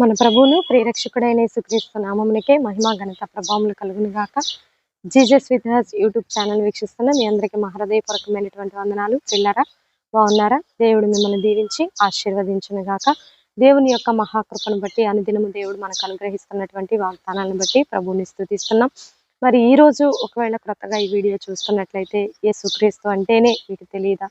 మన ప్రభువును ప్రేరక్షకుడైన యేసుక్రీస్తు నామమునికే మహిమ ఘనత ప్రభావములు కలుగును గాక జీజస్ విత్ యూట్యూబ్ ఛానల్ వీక్షిస్తున్న మీ అందరికీ మహృదయపూర్వకమైనటువంటి వందనాలు. పిల్లరా బాగున్నారా? దేవుడు మిమ్మల్ని దీవించి ఆశీర్వదించును గాక దేవుని యొక్క మహాకృపను బట్టి అనుదినము దేవుడు మనకు అనుగ్రహిస్తున్నటువంటి వాగ్దానాలను బట్టి ప్రభువుని స్థుతిస్తున్నాం మరి ఈ రోజు ఒకవేళ క్రొత్తగా ఈ వీడియో చూస్తున్నట్లయితే యేసుక్రీస్తు అంటేనే మీకు తెలియదా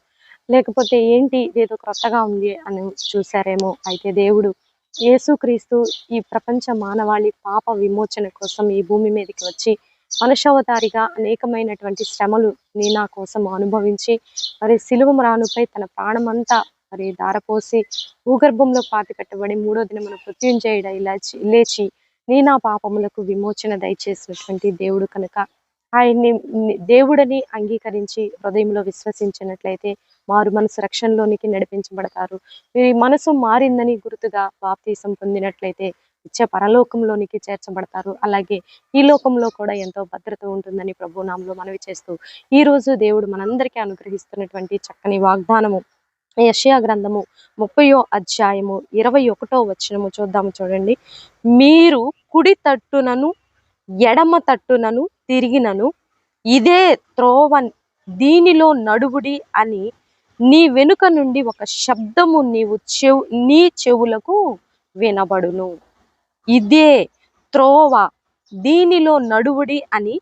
లేకపోతే ఏంటి ఇదేదో క్రొత్తగా ఉంది అని చూసారేమో అయితే దేవుడు యేసుక్రీస్తు ఈ ప్రపంచ మానవాళి పాప విమోచన కోసం ఈ భూమి మీదకి వచ్చి మనుషవతారిగా అనేకమైనటువంటి శ్రమలు నీ నా కోసం అనుభవించి మరి సిలువ రానుపై తన ప్రాణమంతా మరి దారపోసి భూగర్భంలో పాతి పెట్టబడి మూడో దినమున మృత్యుంజయుడ ఇలాచి లేచి నీ నా పాపములకు విమోచన దయచేసినటువంటి దేవుడు కనుక. ఆయన్ని దేవుడని అంగీకరించి హృదయంలో విశ్వసించినట్లయితే వారు మనసు రక్షణలోనికి నడిపించబడతారు. మీ మనసు మారిందని గుర్తుగా బాప్తీసం పొందినట్లయితే ఇచ్చే పరలోకంలోనికి చేర్చబడతారు. అలాగే ఈ లోకంలో కూడా ఎంతో భద్రత ఉంటుందని ప్రభు నామలో మనవి చేస్తూ ఈ రోజు దేవుడు మనందరికీ అనుగ్రహిస్తున్నటువంటి చక్కని వాగ్దానము యషయా గ్రంథము ముప్పయో అధ్యాయము ఇరవై ఒకటో వచ్చినము చూద్దాము చూడండి. మీరు కుడి తట్టునను ఎడమ తట్టునను తిరిగినను ఇదే త్రోవ దీనిలో నడువుడి అని నీ వెనుక నుండి ఒక శబ్దము నీవు చెవు నీ చెవులకు వినబడును. ఇదే త్రోవ దీనిలో నడువుడి అని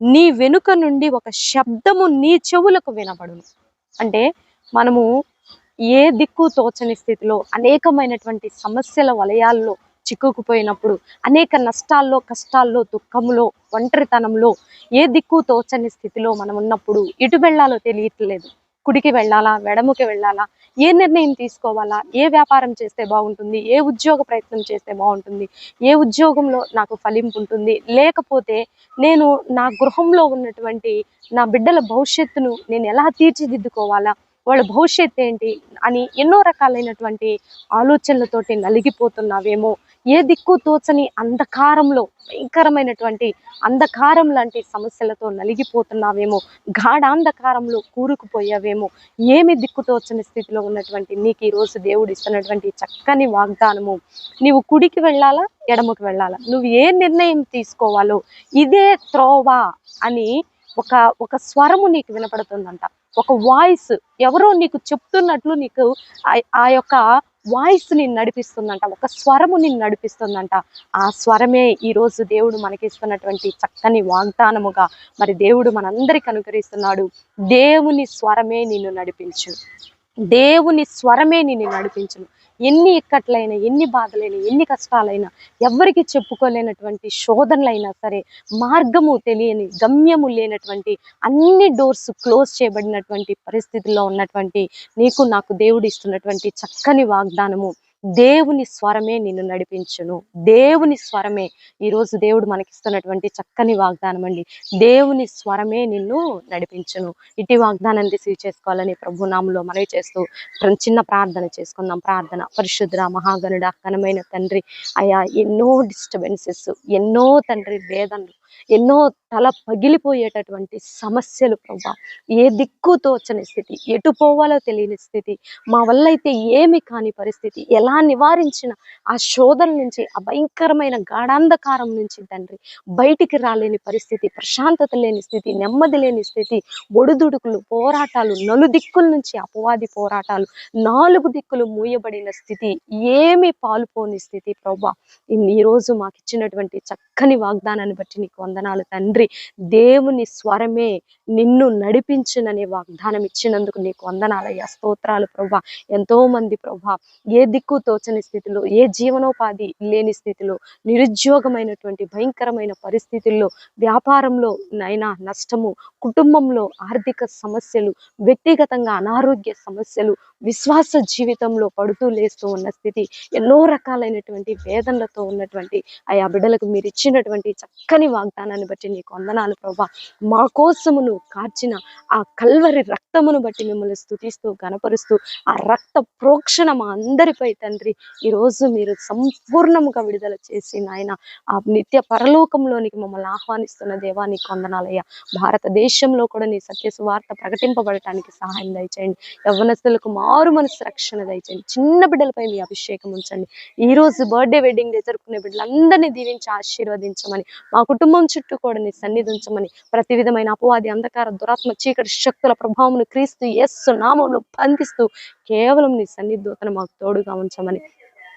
నీ వెనుక నుండి ఒక శబ్దము నీ చెవులకు వినబడును. అంటే మనము ఏ దిక్కు తోచని స్థితిలో అనేకమైనటువంటి సమస్యల వలయాల్లో చిక్కుకుపోయినప్పుడు అనేక నష్టాల్లో కష్టాల్లో దుఃఖంలో ఒంటరితనంలో ఏ దిక్కు తోచని స్థితిలో మనం ఉన్నప్పుడు ఇటు వెళ్ళాలో తెలియట్లేదు. కుడికి వెళ్ళాలా వెడముకి వెళ్ళాలా ఏ నిర్ణయం తీసుకోవాలా ఏ వ్యాపారం చేస్తే బాగుంటుంది ఏ ఉద్యోగ ప్రయత్నం చేస్తే బాగుంటుంది ఏ ఉద్యోగంలో నాకు ఫలింపు ఉంటుంది లేకపోతే నేను నా గృహంలో ఉన్నటువంటి నా బిడ్డల భవిష్యత్తును నేను ఎలా తీర్చిదిద్దుకోవాలా వాళ్ళ భవిష్యత్తు ఏంటి అని ఎన్నో రకాలైనటువంటి ఆలోచనలతోటి నలిగిపోతున్నావేమో ఏ దిక్కు తోచని అంధకారంలో భయంకరమైనటువంటి అంధకారం లాంటి సమస్యలతో నలిగిపోతున్నావేమో గాఢాంధకారంలో కూరుకుపోయావేమో ఏమి దిక్కు తోచని స్థితిలో ఉన్నటువంటి నీకు ఈరోజు దేవుడు ఇస్తున్నటువంటి చక్కని వాగ్దానము. నీవు కుడికి వెళ్ళాలా ఎడమకు వెళ్ళాలా? నువ్వు ఏ నిర్ణయం తీసుకోవాలో? ఇదే త్రోవా అని ఒక ఒక స్వరము నీకు వినపడుతుందంట. ఒక వాయిస్ ఎవరో నీకు చెప్తున్నట్లు నీకు ఆ- ఆ యొక్క వాయిస్ నిన్ను నడిపిస్తుందంట. ఒక స్వరము నిన్ను నడిపిస్తుందంట. ఆ స్వరమే ఈ రోజు దేవుడు మనకి ఇస్తున్నటువంటి చక్కని వాగ్దానముగా మరి దేవుడు మనందరికి అనుకరిస్తున్నాడు దేవుని స్వరమే నిన్ను నడిపించు. దేవుని స్వరమే నిన్ను నడిపించను. ఎన్ని ఇక్కట్లైనా ఎన్ని బాధలైనా ఎన్ని కష్టాలైనా ఎవరికి చెప్పుకోలేనటువంటి శోధనలైనా సరే మార్గము తెలియని గమ్యము లేనటువంటి అన్ని డోర్స్ క్లోజ్ చేయబడినటువంటి పరిస్థితుల్లో ఉన్నటువంటి నీకు నాకు దేవుడు ఇస్తున్నటువంటి చక్కని వాగ్దానము. దేవుని స్వరమే నిన్ను నడిపించును. దేవుని స్వరమే ఈరోజు దేవుడు మనకిస్తున్నటువంటి చక్కని వాగ్దానం అండి. దేవుని స్వరమే నిన్ను నడిపించును. ఇటు వాగ్దానాన్ని రిసీవ్ చేసుకోవాలని ప్రభునామంలో మనవి చేస్తూ చిన్న ప్రార్థన చేసుకుందాం. ప్రార్థన. పరిశుద్ర మహాగనుడ ఘనమైన తండ్రి. అయా ఎన్నో డిస్టర్బెన్సెస్ ఎన్నో తండ్రి వేదనలు ఎన్నో తల పగిలిపోయేటటువంటి సమస్యలు ప్రభా. ఏ దిక్కు తోచని స్థితి ఎటు పోవాలో తెలియని స్థితి మా వల్ల అయితే ఏమి కాని పరిస్థితి ఎలా నివారించిన ఆ శోధన నుంచి ఆ భయంకరమైన గాఢాంధకారం నుంచి తండ్రి బయటికి రాలేని పరిస్థితి ప్రశాంతత లేని స్థితి నెమ్మది లేని స్థితి ఒడుదుడుకులు పోరాటాలు నలుదిక్కుల నుంచి అపవాది పోరాటాలు నాలుగు దిక్కులు మూయబడిన స్థితి ఏమి పాలుపోని స్థితి ప్రభా. ఇన్ని- రోజు మాకు ఇచ్చినటువంటి చక్కని వాగ్దానాన్ని బట్టి నీకు వందనాలు తండ్రి. దేవుని స్వరమే నిన్ను నడిపించుననే వాగ్దానం ఇచ్చినందుకు నీకు వందనాలయ్యా. స్తోత్రాలు ప్రభా. ఎంతో మంది ప్రభా ఏ దిక్కు తోచని స్థితిలో ఏ జీవనోపాధి లేని స్థితిలో నిరుద్యోగమైనటువంటి భయంకరమైన పరిస్థితుల్లో వ్యాపారంలో నైనా నష్టము కుటుంబంలో ఆర్థిక సమస్యలు వ్యక్తిగతంగా అనారోగ్య సమస్యలు విశ్వాస జీవితంలో పడుతూ లేస్తూ ఉన్న స్థితి ఎన్నో రకాలైనటువంటి వేదనలతో ఉన్నటువంటి ఆయా బిడ్డలకు మీరు ఇచ్చినటువంటి చక్కని వాగ్దానాన్ని బట్టి నీకు వందనాలు ప్రభా. మా కోసమును కార్చిన ఆ కల్వరి రక్తమును బట్టి మిమ్మల్ని స్థుతిస్తూ గనపరుస్తూ ఆ రక్త ప్రోక్షణ మా అందరిపై తండ్రి ఈ రోజు మీరు సంపూర్ణముగా విడుదల చేసి నాయన ఆ నిత్య పరలోకంలోనికి మమ్మల్ని ఆహ్వానిస్తున్న దేవా నీకు వందనాలయ్యా. భారతదేశంలో కూడా నీ సత్య సువార్త ప్రకటింపబడటానికి సహాయం దయచేయండి. యవ్వనస్తులకు మారు మనసు రక్షణ దయచండి చిన్న బిడ్డలపై మీ అభిషేకం ఉంచండి. ఈ రోజు బర్త్డే వెడ్డింగ్ డే జరుపుకునే బిడ్డలందరినీ దీవించి ఆశీర్వదించమని మా కుటుంబం చుట్టూ కూడా నీ సన్నిధి ఉంచమని ప్రతి విధమైన అపవాది అంధకార దురాత్మ చీకటి శక్తుల ప్రభావమును క్రీస్తు యస్సు నామంలో బంధిస్తూ కేవలం నీ సన్నిధోతను మాకు తోడుగా ఉంచమని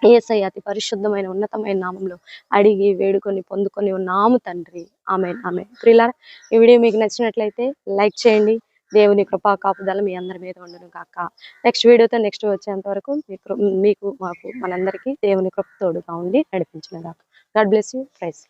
ఏసై అతి పరిశుద్ధమైన ఉన్నతమైన నామంలో అడిగి వేడుకొని పొందుకొని ఉన్నాము తండ్రి. ఆమె ఆమె ప్రియులారా ఈ వీడియో మీకు నచ్చినట్లయితే లైక్ చేయండి దేవుని కృపా కాపుదల మీ అందరి మీద ఉండను కాక నెక్స్ట్ వీడియోతో నెక్స్ట్ వచ్చేంత వరకు మీకు మీకు మాకు మనందరికీ దేవుని కృప తోడుగా ఉండి నడిపించిన కాక గాడ్ బ్లెస్ యూ ప్రైస్